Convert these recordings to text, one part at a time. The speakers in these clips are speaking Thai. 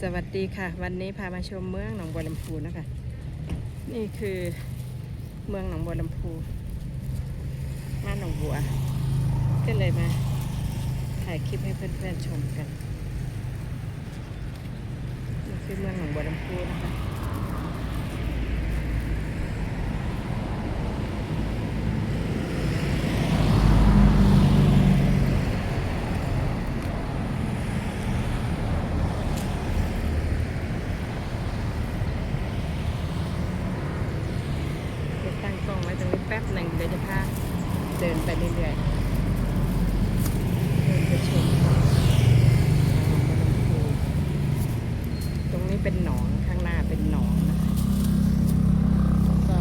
สวัสดีค่ะ วันนี้พามาชมเมืองหนองบัวลำพูนะคะ นี่คือเมืองหนองบัวลำพูบ้านหนองบัวก็เลยมาถ่ายคลิปให้เพื่อนๆชมกันนี่คือเมืองหนองบัวลำพูนะคะ เดี๋ยวตั้งกล้องไว้ตรงนี้แป๊บหนึ่งเดี๋ยวจะพาเดินไปเรื่อยๆเดินไปชมหนองบัวลำพูตรงนี้เป็นหนองข้างหน้าเป็นหนองนะคะก็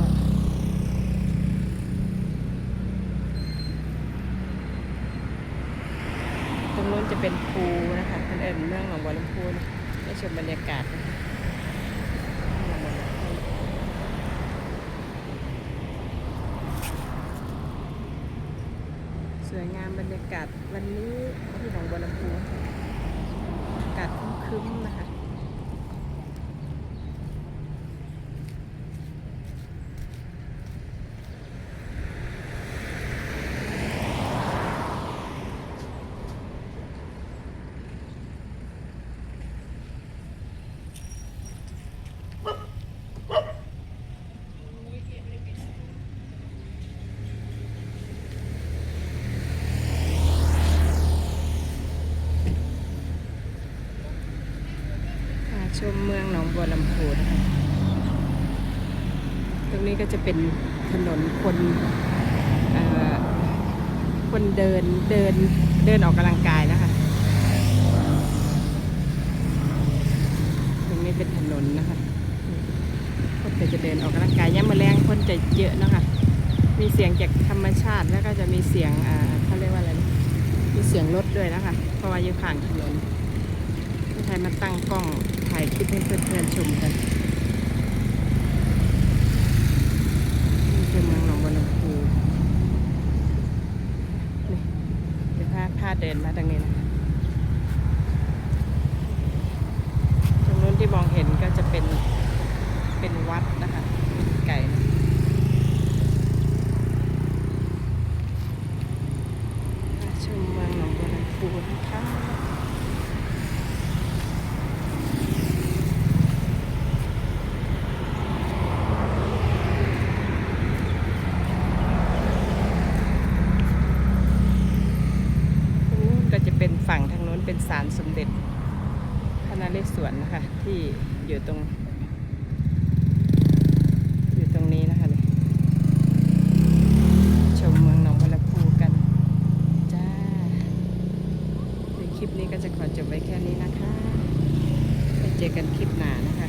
ตรงนู้นจะเป็นภูนะคะเป็นเอิญเมืองหนองบัวลำพูนะได้ชมบรรยากาศนะคะหนองบัวลำพู ส วยงามบรรยากาศวันนี้ที่หนองบัวลำพูอากาศครึ้มๆนะคะ มา ชมเมืองหนองบัวลำพูนะคะตรงนี้ก็จะเป็นถนนคนคนเดินเดินเดินออกกำลังกายนะคะ ตรงนี้เป็นถนนนะคะคนจะเดินออกกำลังกายย่ามมาแรงคนจะเยอะนะคะ มีเสียงจากธรรมชาติแล้วก็จะมีเสียงเขาเรียกว่าอะไร มีเสียงรถด้วยนะคะ เพราะว่าอยู่ข้างถนน พี่ไทยมาตั้งกล้องถ่ายคลิปให้เพื่อนๆชมกันนี่คือเมืองหนองบัวลำพูนี่เดี๋ยวพาพาเดินมาตรงนี้นะคะตรงนู้นที่มองเห็นก็จะเป็นเป็นวัดนะคะไก่นะมาชมเมืองหนองบัวลำพูนะคะ ตรงนู้นก็จะเป็นฝั่งทางนู้น เป็นศาลสมเด็จพระนเรศวรนะคะ ที่อยู่ตรง อยู่ตรงนี้นะคะเลยชมเมืองหนองบัวลำพูกัน จ้าในคลิปนี้ก็จะขอจบไว้แค่นี้นะคะ ไปเจอกันคลิปหน้านะคะ